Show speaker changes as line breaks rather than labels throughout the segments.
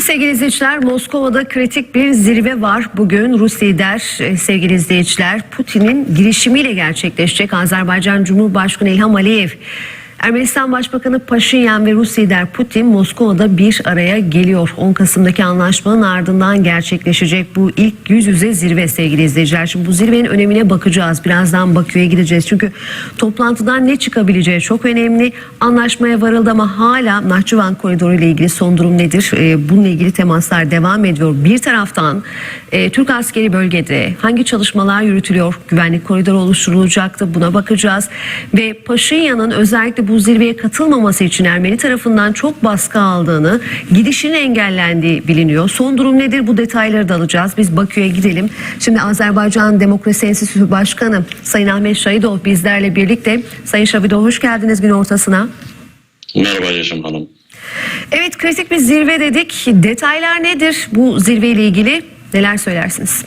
Sevgili izleyiciler Moskova'da kritik bir zirve var. Bugün Rus lider e, sevgili izleyiciler Putin'in girişimiyle gerçekleşecek. Azerbaycan Cumhurbaşkanı İlham Aliyev, Ermenistan Başbakanı Paşinyan ve Rus lider Putin Moskova'da bir araya geliyor. 10 Kasım'daki anlaşmanın ardından gerçekleşecek bu ilk yüz yüze zirve sevgili izleyiciler. Şimdi bu zirvenin önemine bakacağız. Birazdan Bakü'ye gideceğiz. Çünkü toplantıdan ne çıkabileceği çok önemli. Anlaşmaya varıldı ama hala Nahçıvan koridoru ile ilgili son durum nedir? Ee, bununla ilgili temaslar devam ediyor. Bir taraftan e, Türk askeri bölgede hangi çalışmalar yürütülüyor? Güvenlik koridoru oluşturulacaktı. Buna bakacağız. Ve Paşinyan'ın özellikle bu zirveye katılmaması için Ermeni tarafından çok baskı aldığını, gidişinin engellendiği biliniyor. Son durum nedir? Bu detayları da alacağız. Biz Bakü'ye gidelim. Şimdi Azerbaycan Demokrasi Enstitüsü Başkanı Sayın Ahmet Şahidov bizlerle birlikte. Sayın Şahidov hoş geldiniz gün ortasına.
Merhaba Yaşam Hanım.
Evet kritik bir zirve dedik. Detaylar nedir bu zirveyle ilgili? Neler söylersiniz?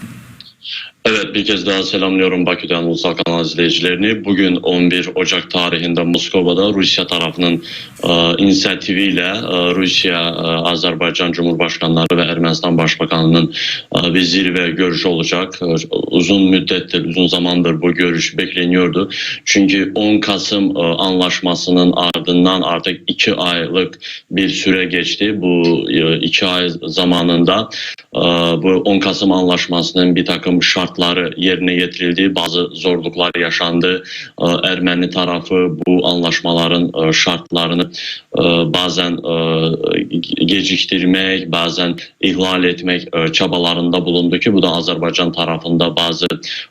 Evet bir kez daha selamlıyorum Bakü'den Ulusal Kanal izleyicilerini. Bugün 11 Ocak tarihinde Moskova'da Rusya tarafının e, inisiyatifiyle e, Rusya, e, Azerbaycan Cumhurbaşkanları ve Ermenistan Başbakanı'nın e, bir zirve görüşü olacak. E, uzun müddettir, uzun zamandır bu görüş bekleniyordu. Çünkü 10 Kasım e, anlaşmasının ardından artık 2 aylık bir süre geçti. Bu 2 ay zamanında e, bu 10 Kasım anlaşmasının bir takım şart şartları yerine getirildi. Bazı zorluklar yaşandı. Ee, Ermeni tarafı bu anlaşmaların e, şartlarını e, bazen e, geciktirmek, bazen ihlal etmek çabalarında bulundu ki bu da Azerbaycan tarafında bazı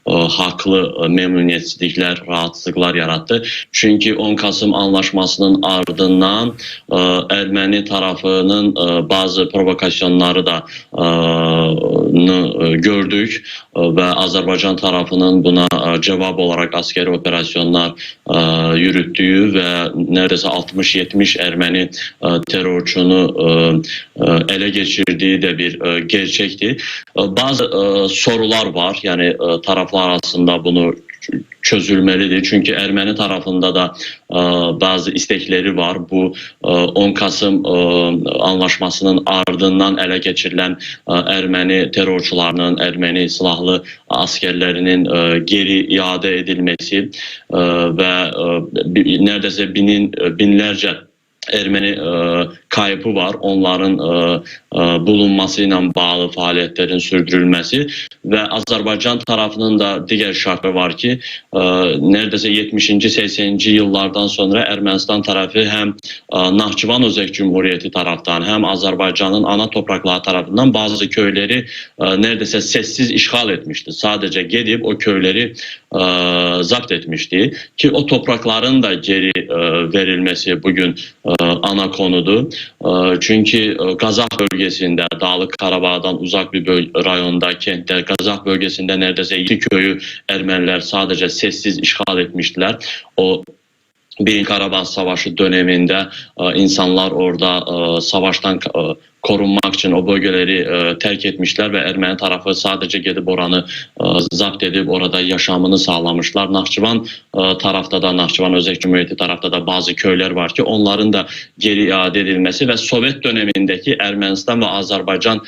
haklı memnuniyetsizlikler, rahatsızlıklar yarattı. Çünkü 10 Kasım anlaşmasının ardından Ermeni tarafının bazı provokasyonları da gördük ve Azerbaycan tarafının buna e, cevap olarak askeri operasyonlar e, yürüttüğü ve neredeyse 60-70 Ermeni e, terörçünü ele geçirdiği de bir gerçekti. Bazı sorular var yani taraflar arasında bunu çözülmelidir. Çünkü Ermeni tarafında da e, bazı istekleri var. Bu e, 10 Kasım e, anlaşmasının ardından ele geçirilen e, Ermeni terörçülerinin, Ermeni silahlı askerlerinin e, geri iade edilmesi e, ve e, neredeyse binin e, binlerce Ermeni e, kaybı var. Onların e, e, bulunmasıyla bağlı faaliyetlerin sürdürülmesi ve Azerbaycan tarafının da diğer şartı var ki e, neredeyse 70. 80. yıllardan sonra Ermənistan hem e, Nahçıvan Özek Cumhuriyeti taraftan hem Azerbaycan'ın ana toprakları tarafından bazı köyleri e, neredeyse sessiz işgal etmişti. Sadece gidip o köyleri e, zapt etmişti ki o toprakların da geri e, verilmesi bugün ana konudu. E, çünkü e, Gazak bölgesinde Dağlık Karabağ'dan uzak bir böl- rayonda kentte Gazak bölgesinde neredeyse iki köyü Ermeniler sadece sessiz işgal etmiştiler. O Birinci Karabağ Savaşı döneminde e, insanlar orada e, savaştan e, korunmak için o bölgeleri terk etmişler ve Ermeni tarafı sadece gidip oranı zapt edip orada yaşamını sağlamışlar. Nahçıvan e, tarafta da Nahçıvan Özek Cumhuriyeti tarafta da bazı köyler var ki onların da geri iade edilmesi ve Sovyet dönemindeki Ermenistan ve Azerbaycan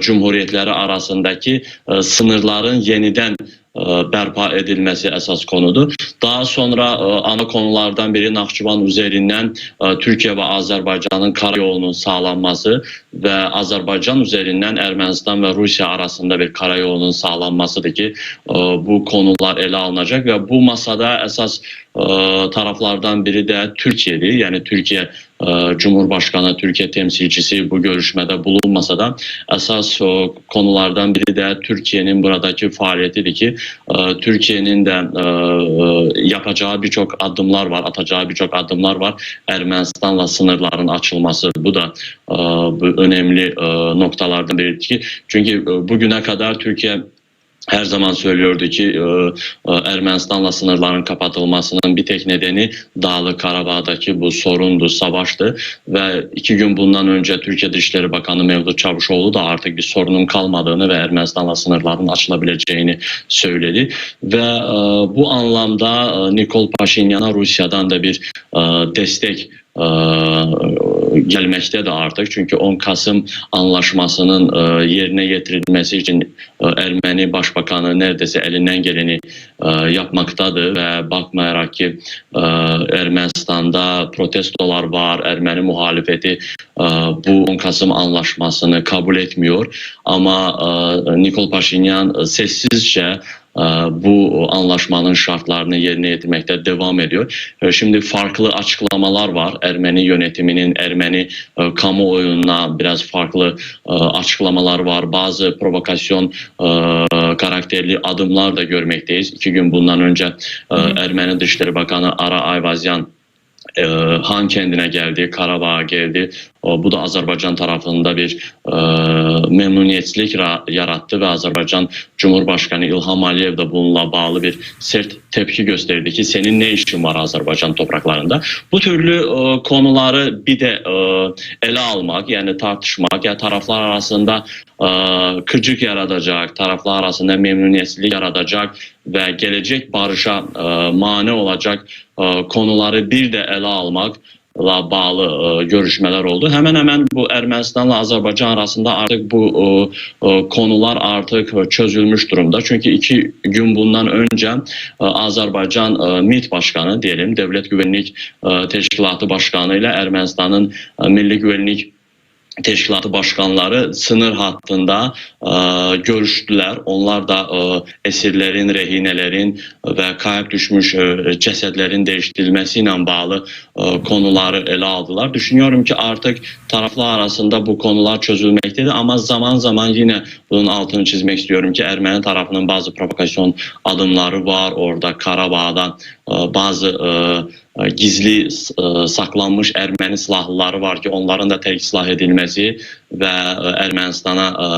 Cumhuriyetleri arasındaki sınırların yeniden bərpa edilməsi əsas konudur. Daha sonra e, ana konulardan biri Naxçıvan üzerindən e, Türkiyə və Azərbaycanın karayolunun sağlanması və Azərbaycan üzerindən Ermənistan və Rusiya arasında bir karayolunun sağlanmasıdır ki, bu konular ele alınacaq və bu masada əsas taraflardan biri de Türkiye'di. Yani Türkiye Cumhurbaşkanı, Türkiye temsilcisi bu görüşmede bulunmasa da esas o konulardan biri de Türkiye'nin buradaki faaliyetidir ki Türkiye'nin de yapacağı birçok adımlar var, atacağı birçok adımlar var. Ermenistan'la sınırların açılması bu da önemli noktalardan biri ki çünkü bugüne kadar Türkiye her zaman söylüyordu ki e, e, Ermenistan'la sınırların kapatılmasının bir tek nedeni Dağlı Karabağ'daki bu sorundu, savaştı. Ve iki gün bundan önce Türkiye Dışişleri Bakanı Mevlüt Çavuşoğlu da artık bir sorunun kalmadığını ve Ermenistan'la sınırların açılabileceğini söyledi. Ve e, bu anlamda Nikol Paşinyan'a Rusya'dan da bir destek gelmektedir artık. Çünkü 10 Kasım anlaşmasının e, yerine getirilmesi için e, Ermeni Başbakanı neredeyse elinden geleni e, yapmaktadır ve bakmayarak ki Ermenistan'da protestolar var, Ermeni muhalefeti e, bu 10 Kasım anlaşmasını kabul etmiyor. Ama e, Nikol Paşinyan sessizce e, bu anlaşmanın şartlarını yerine getirmekte devam ediyor. E, Şimdi farklı açıklamalar var. Ermeni yönetiminin Ermeni e, kamuoyuna biraz farklı e, açıklamalar var. Bazı provokasyon e, karakterli adımlar da görmekteyiz. İki gün bundan önce Ermeni Dışişleri Bakanı Ara Ayvazyan Han kendine geldi, Karabağ'a geldi. Bu da Azerbaycan tarafında bir e, memnuniyetsizlik ra- yarattı ve Azerbaycan Cumhurbaşkanı İlham Aliyev de bununla bağlı bir sert tepki gösterdi ki senin ne işin var Azerbaycan topraklarında. Bu türlü e, konuları bir de e, ele almak yani tartışmak ya taraflar arasında e, kırcık yaratacak, taraflar arasında memnuniyetsizlik yaratacak ve gelecek barışa e, mane olacak e, konuları bir de ele almakla bağlı e, görüşmeler oldu. Hemen hemen bu Ermenistan'la Azerbaycan arasında artık bu e, e, konular artık çözülmüş durumda. Çünkü iki gün bundan önce Azerbaycan e, MİT Başkanı diyelim Devlet Güvenlik Teşkilatı Başkanı ile Ermenistan'ın e, Milli Güvenlik Teşkilatı başkanları sınır hattında e, görüştüler. Onlar da e, esirlerin, rehinelerin ve kayıp düşmüş e, cesetlerin değiştirilmesiyle bağlı e, konuları ele aldılar. Düşünüyorum ki artık taraflar arasında bu konular çözülmektedir ama zaman zaman yine bunun altını çizmek istiyorum ki Ermeni tarafının bazı provokasyon adımları var. Orada Karabağ'dan bazı e, e, gizli e, saklanmış Ermeni silahlıları var ki onların da terk silah edilmesi ve e, Ermenistan'a e,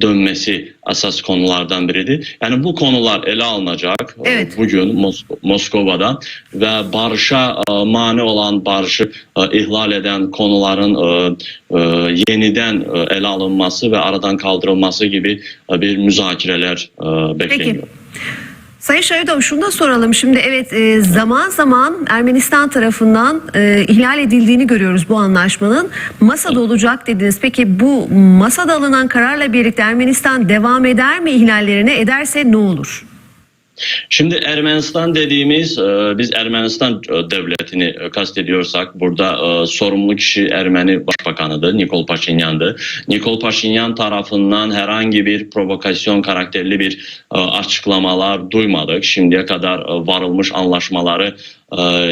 dönmesi asas konulardan biridir. Yani bu konular ele alınacak e,
Evet.
bugün Mos- Moskova'da ve barışa e, mani olan barışı ihlal eden konuların yeniden e, ele alınması ve aradan kaldırılması gibi bir müzakereler e, bekleniyor.
Sayın Şahidov şunu da soralım. Şimdi evet e, zaman zaman Ermenistan tarafından e, ihlal edildiğini görüyoruz bu anlaşmanın. Masada olacak dediniz. Peki bu masada alınan kararla birlikte Ermenistan devam eder mi ihlallerine? Ederse ne olur?
Şimdi Ermenistan dediğimiz e, biz Ermenistan e, devletini e, kastediyorsak burada sorumlu kişi Ermeni Başbakanıdır Nikol Paşinyan'dı. Nikol Paşinyan tarafından herhangi bir provokasyon karakterli bir açıklamalar duymadık. Şimdiye kadar varılmış anlaşmaları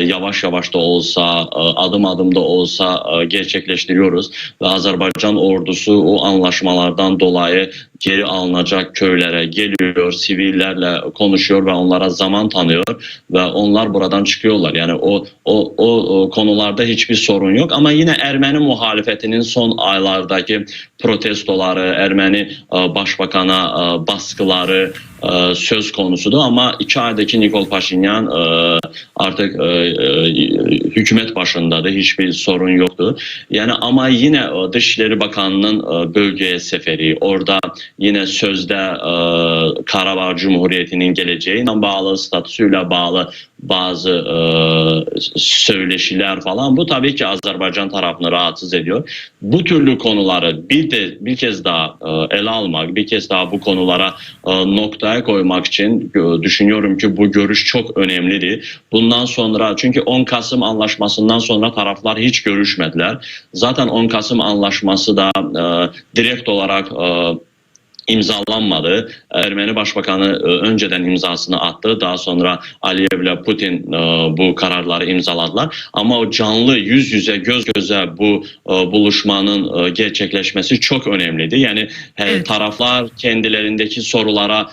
yavaş yavaş da olsa e, adım adım da olsa e, gerçekleştiriyoruz ve Azerbaycan ordusu o anlaşmalardan dolayı geri alınacak köylere geliyor, sivillerle konuşuyor ve onlara zaman tanıyor ve onlar buradan çıkıyorlar. Yani o o o, konularda hiçbir sorun yok ama yine Ermeni muhalefetinin son aylardaki protestoları, Ermeni e, başbakana e, baskıları e, söz konusudu ama iki aydaki Nikol Paşinyan e, artık e, e, hükümet başındadır. Hiçbir sorun yoktu. Yani ama yine e, Dışişleri Bakanı'nın bölgeye seferi, orada yine sözde e, Karabağ Cumhuriyeti'nin geleceğine bağlı, statüsüyle bağlı bazı e, söyleşiler falan bu tabii ki Azerbaycan tarafını rahatsız ediyor. Bu türlü konuları bir de bir kez daha e, ele almak, bir kez daha bu konulara e, noktaya koymak için e, düşünüyorum ki bu görüş çok önemlidir. Bundan sonra çünkü 10 Kasım anlaşmasından sonra taraflar hiç görüşmediler. Zaten 10 Kasım anlaşması da e, direkt olarak e, imzalanmadı. Ermeni Başbakanı e, önceden imzasını attı. Daha sonra Aliyev ile Putin e, bu kararları imzaladılar. Ama o canlı yüz yüze göz göze bu e, buluşmanın gerçekleşmesi çok önemliydi. Yani
Evet.
taraflar kendilerindeki sorulara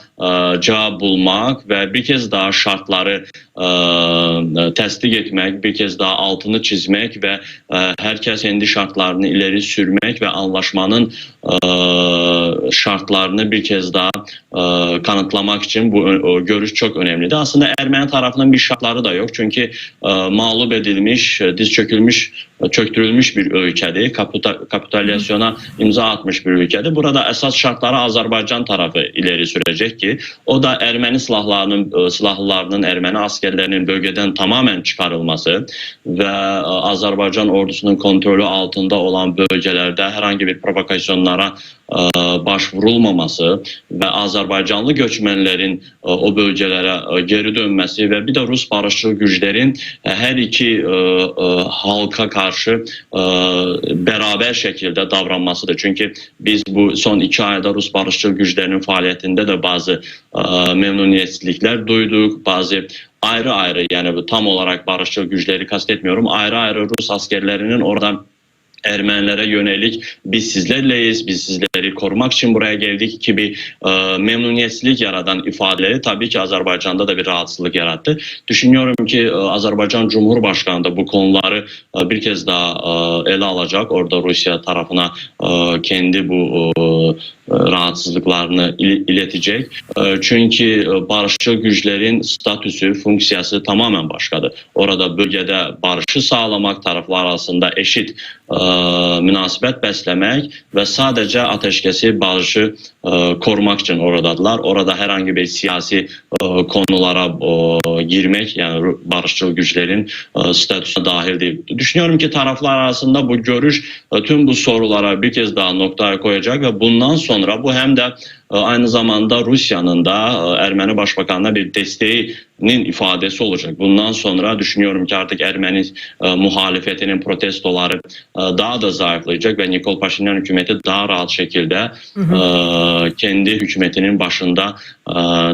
cevap bulmak ve bir kez daha şartları e, tasdik etmek, bir kez daha altını çizmek ve e, herkes kendi şartlarını ileri sürmek ve anlaşmanın şartları olacaklarını bir kez daha e, kanıtlamak için bu o görüş çok önemliydi. Aslında Ermeni tarafının bir şartları da yok. Çünkü e, mağlup edilmiş, e, diz çökülmüş, e, çöktürülmüş bir ülkedi. Kaputa, kapitülasyona imza atmış bir ülkedi. Burada esas şartları Azerbaycan tarafı ileri sürecek ki o da Ermeni silahlarının, e, silahlılarının, Ermeni askerlerinin bölgeden tamamen çıkarılması ve e, Azerbaycan ordusunun kontrolü altında olan bölgelerde herhangi bir provokasyonlara e, başvurulmaması ve Azerbaycanlı göçmenlerin e, o bölgelere e, geri dönmesi ve bir de Rus barışçıl güçlerin e, her iki halka karşı e, beraber şekilde davranmasıdır. Çünkü biz bu son iki ayda Rus barışçıl güçlerinin faaliyetinde de bazı memnuniyetsizlikler duyduk, bazı ayrı ayrı yani bu tam olarak barışçıl güçleri kastetmiyorum. Ayrı ayrı Rus askerlerinin oradan Ermenilere yönelik biz sizlerleyiz, biz sizleri korumak için buraya geldik gibi e, memnuniyetsizlik yaratan ifadeleri tabii ki Azerbaycan'da da bir rahatsızlık yarattı. Düşünüyorum ki e, Azerbaycan Cumhurbaşkanı da bu konuları e, bir kez daha e, ele alacak. Orada Rusya tarafına e, kendi bu e, rahatsızlıklarını il- iletecek. E, Çünkü e, barışçıl güçlerin statüsü, funksiyası tamamen başkadır. Orada bölgede barışı sağlamak taraflar arasında eşit e, münasibət bəsləmək və sadəcə ateşkəsi, barışı e, korumak için oradadılar. Orada herhangi bir siyasi e, konulara e, girmek yani Ru- barışçıl güçlerin e, statüsüne dahil değil. Düşünüyorum ki taraflar arasında bu görüş e, tüm bu sorulara bir kez daha noktaya koyacak ve bundan sonra bu hem de e, aynı zamanda Rusya'nın da e, Ermeni Başbakanına bir desteğinin ifadesi olacak. Bundan sonra düşünüyorum ki artık Ermeni e, muhalefetinin protestoları e, daha da zayıflayacak ve Nikol Paşinyan hükümeti daha rahat şekilde e, kendi hükümetinin başında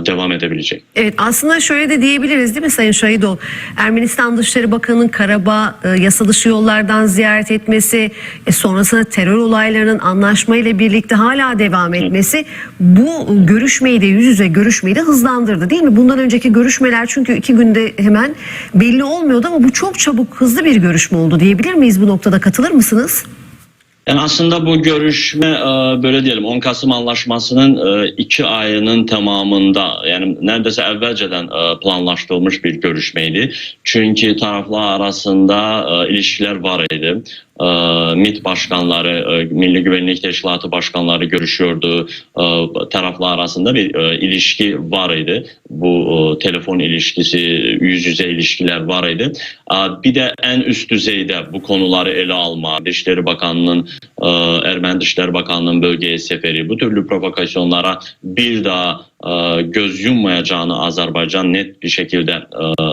devam edebilecek.
Evet aslında şöyle de diyebiliriz değil mi Sayın Şahidol? Ermenistan Dışişleri Bakanı'nın Karabağ e, yasa dışı yollardan ziyaret etmesi, sonrasında terör olaylarının anlaşmayla birlikte hala devam etmesi bu görüşmeyi de yüz yüze görüşmeyi de hızlandırdı değil mi? Bundan önceki görüşmeler çünkü iki günde hemen belli olmuyordu ama bu çok çabuk hızlı bir görüşme oldu diyebilir miyiz bu noktada katılır mısınız?
Yani aslında bu görüşme e, böyle diyelim 10 Kasım Anlaşması'nın e, iki ayının tamamında yani neredeyse evvelceden e, planlaştırılmış bir görüşmeydi. Çünkü taraflar arasında ilişkiler var idi. E, MİT başkanları, e, Milli Güvenlik Teşkilatı başkanları görüşüyordu. E, taraflar arasında bir e, ilişki var idi. Bu telefon ilişkisi, yüz yüze ilişkiler var idi. E, bir de en üst düzeyde bu konuları ele alma, Dışişleri Bakanlığı'nın Ermeni Dışişleri Bakanlığı'nın bölgeye seferi bu türlü provokasyonlara bir daha göz yummayacağını Azerbaycan net bir şekilde e,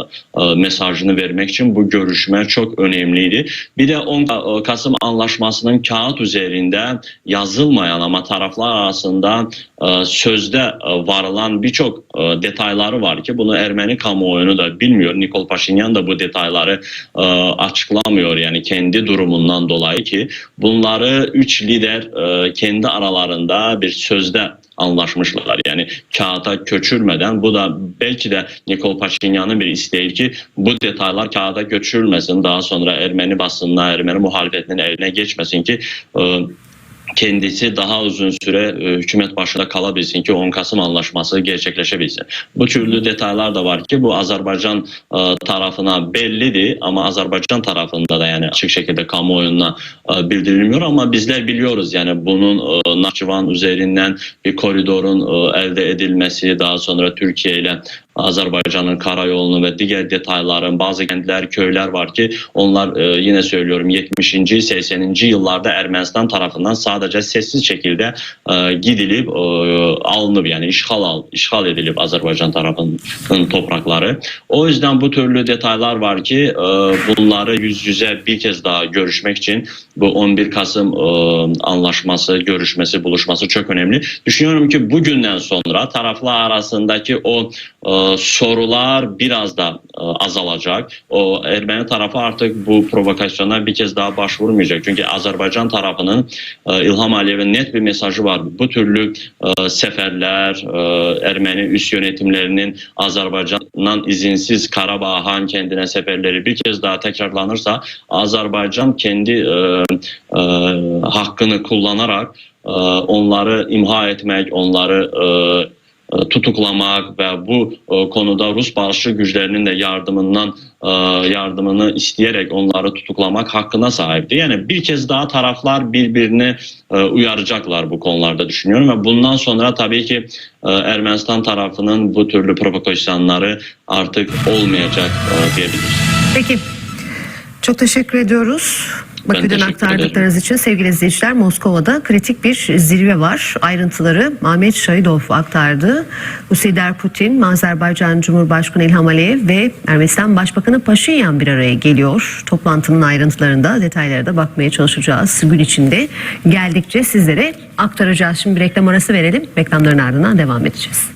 e, mesajını vermek için bu görüşme çok önemliydi. Bir de 10 Kasım Anlaşması'nın kağıt üzerinde yazılmayan ama taraflar arasında e, sözde e, varılan birçok e, detayları var ki bunu Ermeni kamuoyunu da bilmiyor. Nikol Paşinyan da bu detayları e, açıklamıyor yani kendi durumundan dolayı ki bunları üç lider e, kendi aralarında bir sözde anlaşmışlar. Yani kağıda köçürmeden bu da belki de Nikol Paşinyan'ın bir isteği ki bu detaylar kağıda göçürülmesin. Daha sonra Ermeni basınına, Ermeni muhalefetinin eline geçmesin ki e, kendisi daha uzun süre e, hükümet başında kalabilsin ki 10 Kasım Anlaşması gerçekleşebilsin. Bu türlü detaylar da var ki bu Azerbaycan e, tarafına bellidir ama Azerbaycan tarafında da yani açık şekilde kamuoyuna e, bildirilmiyor ama bizler biliyoruz yani bunun Nahçıvan üzerinden bir koridorun elde edilmesi daha sonra Türkiye ile Azerbaycan'ın karayolunu ve diğer detayların bazı kentler, köyler var ki onlar e, yine söylüyorum 70. 80. yıllarda Ermenistan tarafından sadece sessiz şekilde e, gidilip e, alınıp yani işgal al, işgal edilip Azerbaycan tarafının toprakları. O yüzden bu türlü detaylar var ki e, bunları yüz yüze bir kez daha görüşmek için bu 11 Kasım e, anlaşması, görüşmesi, buluşması çok önemli. Düşünüyorum ki bugünden sonra taraflar arasındaki o e, sorular biraz da e, azalacak. O Ermeni tarafı artık bu provokasyona bir kez daha başvurmayacak. Çünkü Azerbaycan tarafının e, İlham Aliyev'in net bir mesajı var. Bu türlü e, seferler, Ermeni üst yönetimlerinin Azerbaycan'dan izinsiz Karabağ Han kendine seferleri bir kez daha tekrarlanırsa Azerbaycan kendi hakkını kullanarak onları imha etmek, onları tutuklamak ve bu e, konuda Rus barışçı güçlerinin de yardımından e, yardımını isteyerek onları tutuklamak hakkına sahipti. Yani bir kez daha taraflar birbirini e, uyaracaklar bu konularda düşünüyorum ve bundan sonra tabii ki e, Ermenistan tarafının bu türlü provokasyonları artık olmayacak e, diyebiliriz.
Peki. Çok teşekkür ediyoruz. Bakü'den aktardıklarınız için sevgili izleyiciler Moskova'da kritik bir zirve var. Ayrıntıları Ahmet Şahidov aktardı. Husider Putin, Azerbaycan Cumhurbaşkanı İlham Aliyev ve Ermenistan Başbakanı Paşinyan bir araya geliyor. Toplantının ayrıntılarında detaylara da bakmaya çalışacağız. Gün içinde geldikçe sizlere aktaracağız. Şimdi bir reklam arası verelim. Reklamların ardından devam edeceğiz.